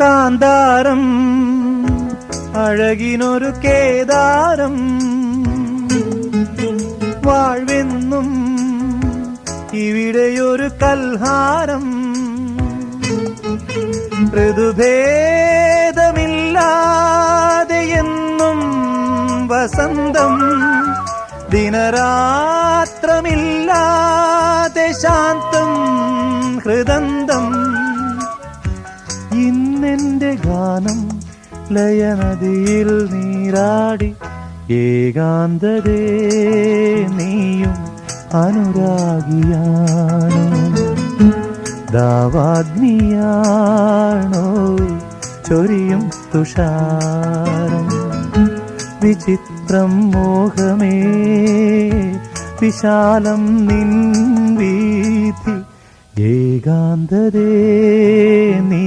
കാന്താരം അഴകിനൊരു കേദാരം. വാഴ്വെന്നും ഇവിടെയൊരു കൽഹാരം. ഋതുഭേദമില്ലാതെ എന്നും വസന്തം ദിനരാത്രമില്ലാതെ ശാന്തം ഹൃദന്തം ഇന്നെന്റെ ഗാനം ലയനദിയിൽ നീരാടി ഏകാന്തതേ നീയും അനുരാഗിയാണോ? ദാവാഗ്നിയാണോ? ചൊരിയും തുഷാരം. വിചിത്രം മോഹമേ വിശാലം നിൻ വീഥി ഏകാന്തതേ നീ